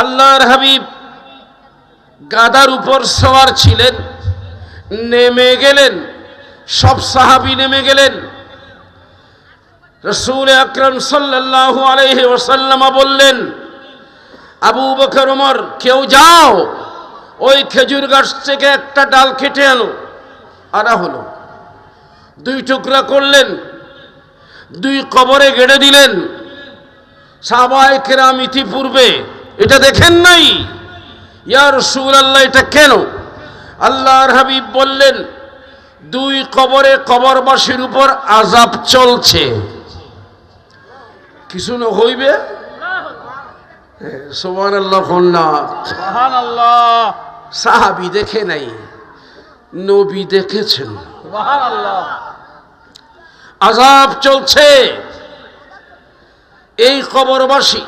আল্লাহর হাবিব গাদার উপর সওয়ার ছিলেন, নেমে গেলেন, সব সাহাবি নেমে গেলেন। রসুল আকরম সাল্লাল্লাহু আলাইহি ওয়াসাল্লামা বললেন, আবু বকর, ওমর, কেউ যাও, ওই খেজুর গাছ থেকে একটা ডাল কেটে আনো। আনা হলো। দুই টুকরা করলেন, দুই কবরে গেড়ে দিলেন। সাবাই কেরাম ইতিপূর্বে এটা দেখেন নাই? ইয়া রসুল আল্লাহ এটা কেন? আল্লাহর হাবিব বললেন দুই কবরে কবরবাসীর উপর আজাব চলছে। কিছু না হইবে? সোমান আল্লাহ সাহাবি দেখে নাই নবী দেখেছেন। আজাব চলছে। এই কবরবাসী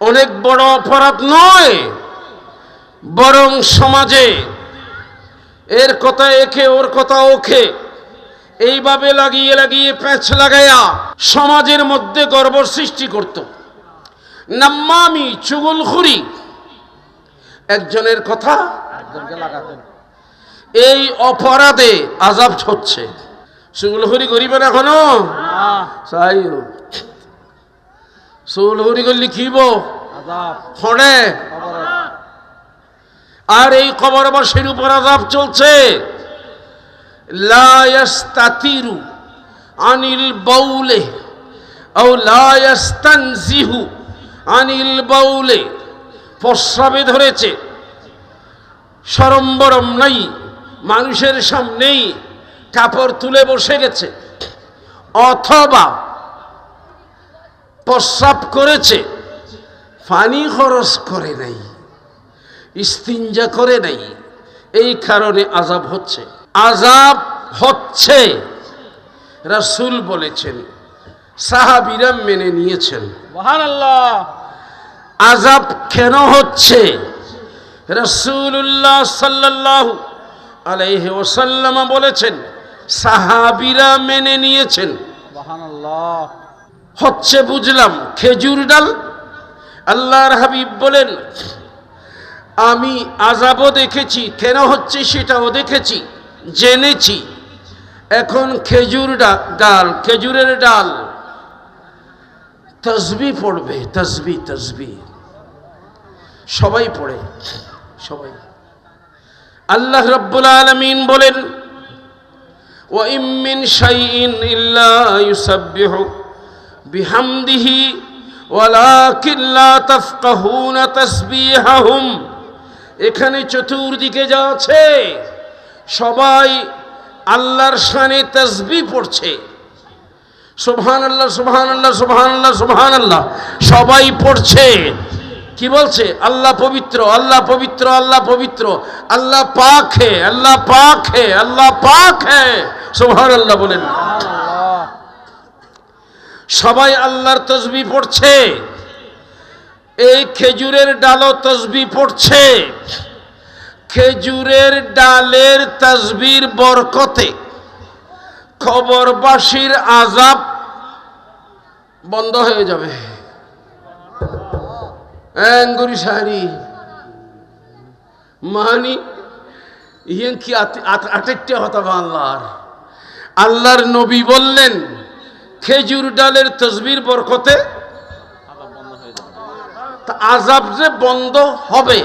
অনেক বড় অপরাধ নয় বরং সমাজে। এর কথা একে ওর কথা ওকে। এইভাবে লাগিয়ে লাগিয়ে প্যাঁচ লাগাইয়া সমাজের মধ্যে গর্ব সৃষ্টি করত। নাম্মামি চুগলখুরি একজনের কথা এই অপরাধে আজাব হচ্ছে সুগুলহরি করিবেন এখনও? না। করলে খিব আর এই কবরবাসীর উপর আজাব চলছে। লায়াস্তাতিরু আনিল বাউলে ও লায়াস্তানজিহু আনিল বাউলে। প্রস্রাবে ধরেছে। সরম্বরম নাই মানুষের সামনেই কাপড় তুলে বসে গেছে। অথবা প্রস্রাব করেছে। পানি খরচ করে নাই ইস্তিঞ্জা করে নাই। এই কারণে আজাব হচ্ছে। আজাব হচ্ছে রাসূল বলেছেন সাহাবিরা মেনে নিয়েছেন। আজাব কেন হচ্ছে? রসুল্লাহ সাল্লাহ আলাইহি ওসাল্লাম বলেছেন সাহাবিরা মেনে নিয়েছেন। হচ্ছে বুঝলাম, খেজুর ডাল? আল্লাহর হাবিব বলেন, আমি আজাবও দেখেছি, কেন হচ্ছে সেটাও দেখেছি, জেনেছি। এখন খেজুর ডাল, খেজুরের ডাল। তসবি পড়বে, তসবি তসবি। সবাই পড়ে, সবাই। আল্লাহ রব্বুল আলমিন বলেন ও ইমিন শাইন ইল্লা بحمده ولكن لا تفقهون تسبيحهم এখানে চতুর্দিকে যা আছে সবাই আল্লাহর শানে তসবি পড়ছে সুবহান আল্লাহ সুবহান আল্লাহ সুবহান আল্লাহ সুবহান আল্লাহ সবাই পড়ছে কি বলছে আল্লাহ পবিত্র আল্লাহ পবিত্র আল্লাহ পবিত্র আল্লাহ পাক হে আল্লাহ পাক হে আল্লাহ পাক হে সুবহান আল্লাহ বলেন সুবহানাল্লাহ সবাই আল্লাহর তসবি পড়ছে। এই খেজুরের ডালও তসবি পড়ছে। খেজুরের ডালের তসবির বরকতে খবরবাসীর আজাব বন্ধ হয়ে যাবে। অ্যাঙ্গুরি সাহারি। ইয়েন কি হতাম আল্লাহর। আল্লাহর নবী বললেন খেজুর ডালের তসবির বরকতে আজাব যে বন্ধ হবে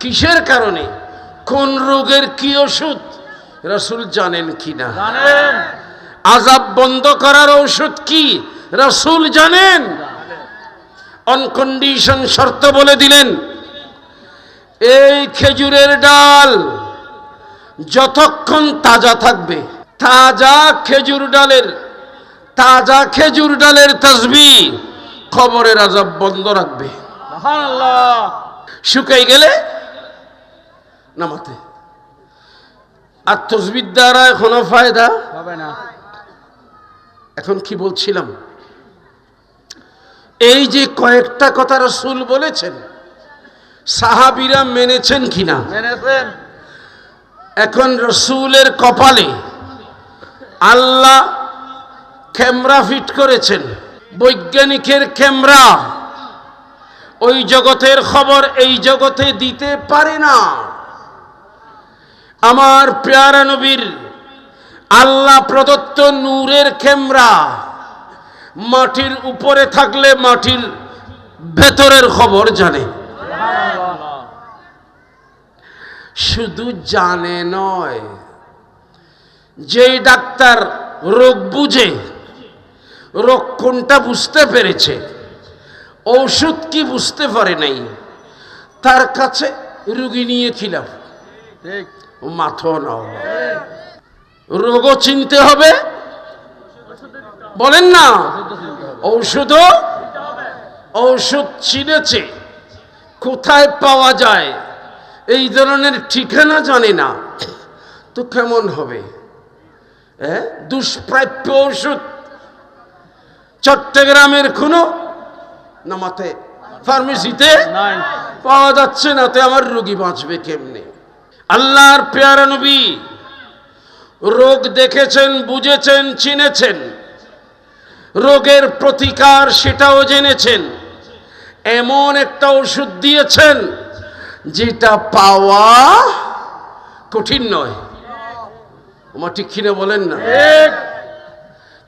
কিসের কারণে? কোন রোগের কি ওষুধ? রসুল জানেন কি না? আজাব বন্ধ করার ঔষধ কি? রসুল জানেন। অনকন্ডিশন শর্ত বলে দিলেন এই খেজুরের ডাল যতক্ষণ তাজা থাকবে তাজা খেজুর ডালের তাজা খেজুর ডালের তসবি খবরের আজাব বন্ধ রাখবে। শুকাই গেলে নামাতে। আর তসবির দ্বারা এখনও ফায়দা? হবে না। এখন কি বলছিলাম? এই যে কয়েকটা কথা রসুল বলেছেন সাহাবিরা মেনেছেন কিনা? মেনেছেন। এখন রসুলের কপালে আল্লাহ ক্যামেরা ফিট করেছেন। বৈজ্ঞানিকের ক্যামেরা। ওই জগতের খবর এই জগতে দিতে পারে না। আমার পেয়ারা নবীর আল্লাহ প্রদত্ত নূরের ক্যামেরা মাটির উপরে থাকলে মাটির ভেতরের খবর জানে। শুধু জানে নয়, যেই ডাক্তার রোগ বুঝে রোগ কোনটা বুঝতে পেরেছে। ঔষধ কি বুঝতে পারে নাই। তার কাছে রুগী নিয়ে খিলাম ঠিক। মাথো নাও। রোগও চিনতে হবে। বলেন না ঔষধও ঔষধ চিনেছে। কোথায় পাওয়া যায়? এই ধরনের ঠিকানা জানে না। তো কেমন হবে? হ্যাঁ দুষ্প্রাপ্য ওষুধ চট্টগ্রামের কোনো নামাতে ফার্মেসিতে পাওয়া যাচ্ছে না তো আমার রোগী বাঁচবে কেমনে? আল্লাহর পেয়ারা নবী রোগ দেখেছেন বুঝেছেন চিনেছেন। রোগের প্রতিকার সেটাও জেনেছেন। এমন একটা ওষুধ দিয়েছেন যেটা পাওয়া কঠিন নয়। আমার ঠিক কিনা বলেন না?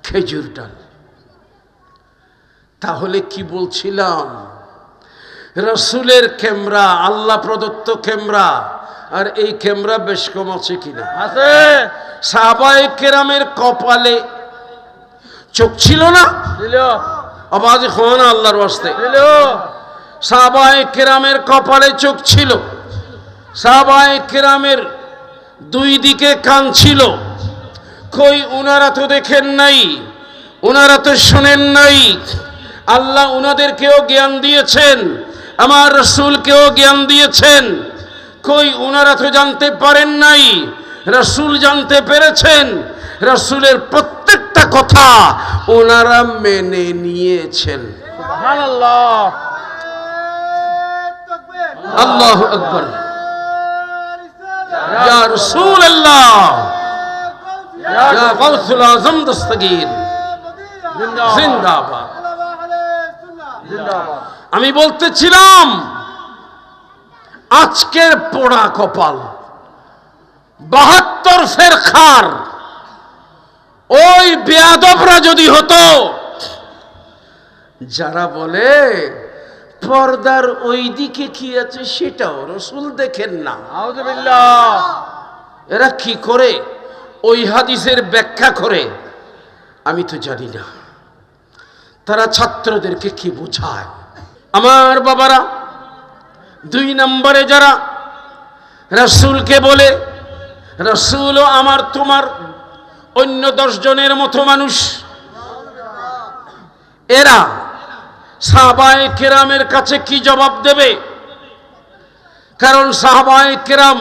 খেজুর ডাল। তাহলে কি বলছিলাম? রসুলের ক্যামেরা আল্লাহ প্রদত্ত ক্যামেরা আর এই ক্যামেরা বেশ কম আছে কিনা? আছে। সাহাবায়ে কেরামের কপালে চোখ ছিল না? আবাজ খান আল্লাহর বাস্তে সাহাবায়ে কেরামের কপালে চোখ ছিল। সাহাবায়ে কেরামের দুই দিকে কান ছিল। কই উনারা তো দেখেন নাই উনারা তো শোনেন নাই। আল্লাহ উনাদেরকেও জ্ঞান দিয়েছেন, আমার রসুলকেও জ্ঞান দিয়েছেন। কই, উনারা তো জানতে পারেন নাই, রসুল জানতে পেরেছেন, রসুলের প্রত্যেকটা কথা ওনারা মেনে নিয়েছেন। আল্লাহ আকবর। জিন্দাবাদ। আমি বলতেছিলাম আজকের পোড়া কপাল বাহাত্তর ফেরখার ওই বেয়াদবরা যদি হতো যারা বলে পর্দার ওই দিকে কি আছে সেটাও রসুল দেখেন না। এরা কি করে? ওই হাদিসের ব্যাখ্যা করে। আমি তো জানি না। তারা ছাত্রদেরকে কি বোঝায়? আমার বাবারা, দুই নম্বরে যারা রসুলকে বলে, রসুলও আমার তোমার অন্য দশ জনের মতো মানুষ। এরা সাহাবায়ে কেরামের কাছে কি জবাব দেবে? কারণ সাহাবায়ে কেরাম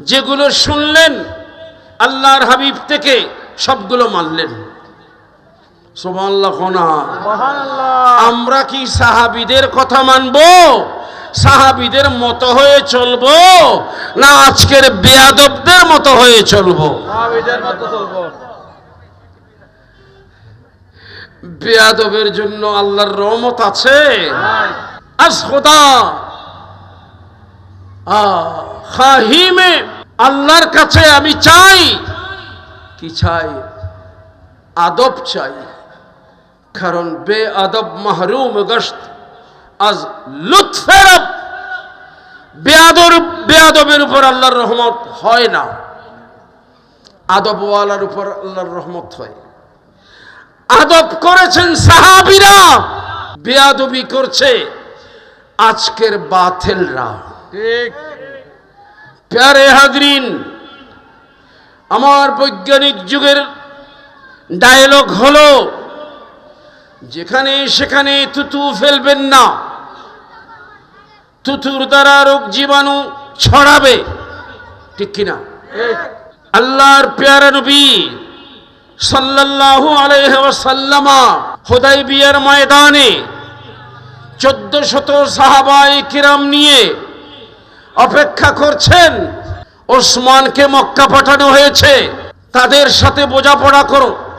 যেগুলো শুনলেন, আল্লাহর হাবিব থেকে সবগুলো মানলেন। আমরা কি সাহাবিদের কথা মানব? সাহাবিদের মতো হয়ে চলবো? না আজকের বেয়াদবদের মতো হয়ে চলবো? বেয়াদবের জন্য আল্লাহর রহমত আছে? নাই। আজ খোদা। খাহিমে আল্লাহর কাছে আমি চাই। কি চাই? আদব চাই। কারণ বে আদব মাহরুম গস্ত আজ লুৎফের বেয়াদর বেয়াদবের উপর আল্লাহর রহমত হয় না। আদবওয়ালার উপর আল্লাহর রহমত হয়। আদব করেছেন সাহাবিরা। বেয়াদবি করছে আজকের বাথেলরা ঠিক। প্যারে হাজরিন আমার বৈজ্ঞানিক যুগের ডায়লগ হলো যেখানে সেখানে থুতু ফেলবেন না। তুতুর দ্বারা রোগ জীবাণু ছড়াবে। ঠিক কিনা? আল্লাহর পেয়ারা নবী সাল্লাল্লাহু আলাইহি ওয়াসাল্লামা হুদাইবিয়ার ময়দানে চোদ্দ শত সাহাবায়ে কিরাম নিয়ে অপেক্ষা করছেন, ওসমানকে মক্কা পাঠানো হয়েছে। তাদের সাথে বোঝাপড়া করো।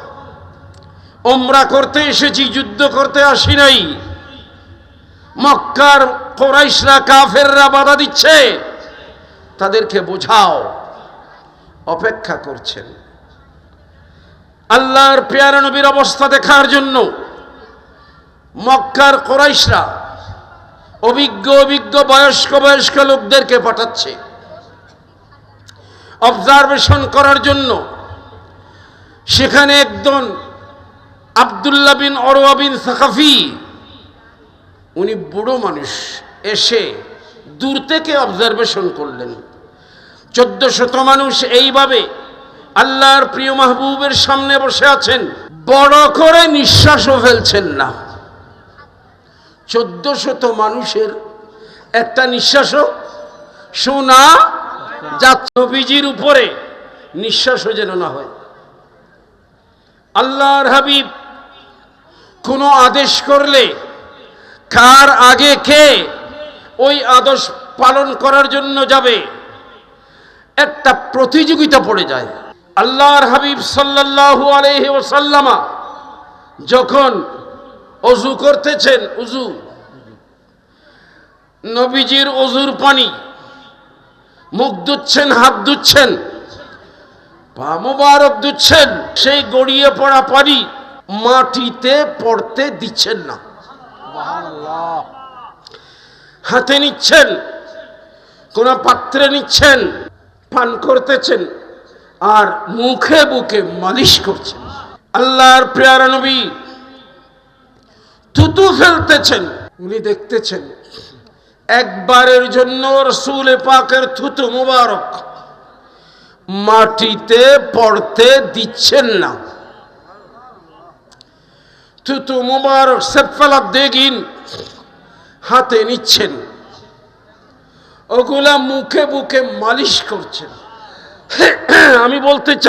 ওমরা করতে এসেছি, যুদ্ধ করতে আসি নাই। মক্কার কোরাইশরা, কাফেররা বাধা দিচ্ছে। তাদেরকে বোঝাও, অপেক্ষা করছেন। আল্লাহর পেয়ারা নবীর অবস্থা দেখার জন্য মক্কার কোরাইশরা অভিজ্ঞ অভিজ্ঞ, বয়স্ক বয়স্ক লোকদেরকে পাঠাচ্ছে। অবজারভেশন করার জন্য সেখানে একজন আবদুল্লাহ বিন অরওয়া বিন সাকাফি। উনি বুড়ো মানুষ, এসে দূর থেকে অবজারভেশন করলেন। চোদ্দ শত মানুষ এইভাবে আল্লাহর প্রিয় মাহবুবের সামনে বসে আছেন। বড় করে নিঃশ্বাসও ফেলছেন না। চোদ্দ শত মানুষের একটা নিঃশ্বাসও শোনা যাচ্ছে নবীজির উপরে, নিঃশ্বাসও যেন না হয়। আল্লাহর হাবিব কোনো আদেশ করলে কার আগে কে ওই আদেশ পালন করার জন্য যাবে? একটা প্রতিযোগিতা পড়ে যায়। আল্লাহর হাবিব সাল্লাল্লাহু আলাইহি ওয়াসাল্লামা যখন অজু করতেছেন উজু নবীজির অজুর পানি, মুখ ধুচ্ছেন, হাত ধুচ্ছেন, পা মোবারক ধুচ্ছেন, সেই গড়িয়ে পড়া পানি মাটিতে পড়তে দিচ্ছেন না। হাতে নিচ্ছেন, কোন পাত্রে নিচ্ছেন, পান করতেছেন, আর মুখে বুকে মালিশ করছেন। আল্লাহর প্রিয়ার নবী থুতু ফেলতেছেন, উনি দেখতেছেন, একবারের জন্য রসুল পাকের থুতু মুবারক মাটিতে পড়তে দিচ্ছেন না। থুতু মুবারক সেফালা দেখিন হাতে নিচ্ছেন। ওগুলা মুখে মুখে মালিশ করছেন। আমি বলতে চাই